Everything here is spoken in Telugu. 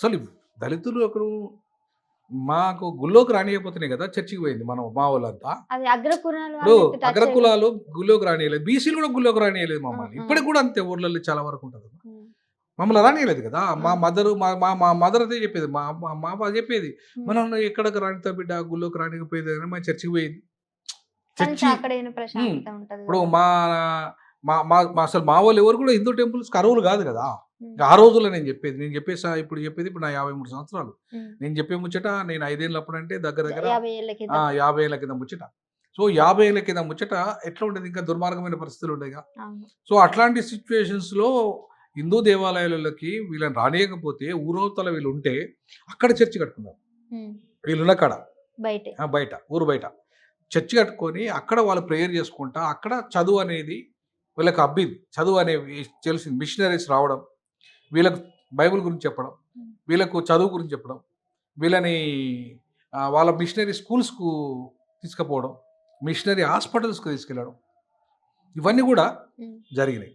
అసలు దళితులు ఒకరు మాకు గుళ్ళోకి రానియకపోతేనే కదా చర్చికి పోయింది మనం మా వాళ్ళంతా అగ్రకులాలు గుళ్ళోకి రానియలేదు బీసీలు కూడా గుళ్ళోకి రానియలేదు మమ్మల్ని. ఇప్పటికి కూడా అంతే ఊర్లలో చాలా వరకు ఉంటుంది మమ్మల్ని రానియలేదు కదా మా. మదర్ మా మా మా మదర్ అదే చెప్పేది మా మా బావ చెప్పేది. మనం ఎక్కడికి రానితో బిడ్డ గుళ్ళోకి రానికపోయేది కానీ మా చర్చికి పోయింది చర్చి ఇప్పుడు. మా మా మా అసలు మా వాళ్ళు ఎవరు కూడా హిందూ టెంపుల్స్ కరువులు కాదు కదా ఆ రోజుల్లో నేను చెప్పేది నేను చెప్పేసా ఇప్పుడు చెప్పేది ఇప్పుడు నా యాభై మూడు సంవత్సరాలు. నేను చెప్పే ముచ్చట నేను ఐదేళ్ళప్పుడు అంటే దగ్గర దగ్గర యాభై ఏళ్ళ కింద. ముచ్చట. సో యాభై ఏళ్ళ కింద ముచ్చట ఎట్లా ఉండేది? ఇంకా దుర్మార్గమైన పరిస్థితులు ఉండేగా. సో అట్లాంటి సిచ్యువేషన్స్లో హిందూ దేవాలయాలకి వీళ్ళని రానియకపోతే ఊరవతల వీళ్ళు ఉంటే అక్కడ చర్చి కట్టుకున్నారు వీళ్ళున్న కాడ. బయటే. బయట ఊరు బయట. చర్చి కట్టుకొని అక్కడ వాళ్ళు ప్రేయర్ చేసుకుంటా అక్కడ చదువు అనేది వీళ్ళకి అబ్బింది. చదువు అనేవి తెలిసింది. మిషనరీస్ రావడం. వీళ్ళకు బైబిల్ గురించి చెప్పడం వీళ్ళకు చదువు గురించి చెప్పడం వీళ్ళని వాళ్ళ మిషనరీ స్కూల్స్కు తీసుకుపోవడం మిషనరీ హాస్పిటల్స్కి తీసుకెళ్ళడం ఇవన్నీ కూడా. జరిగినాయి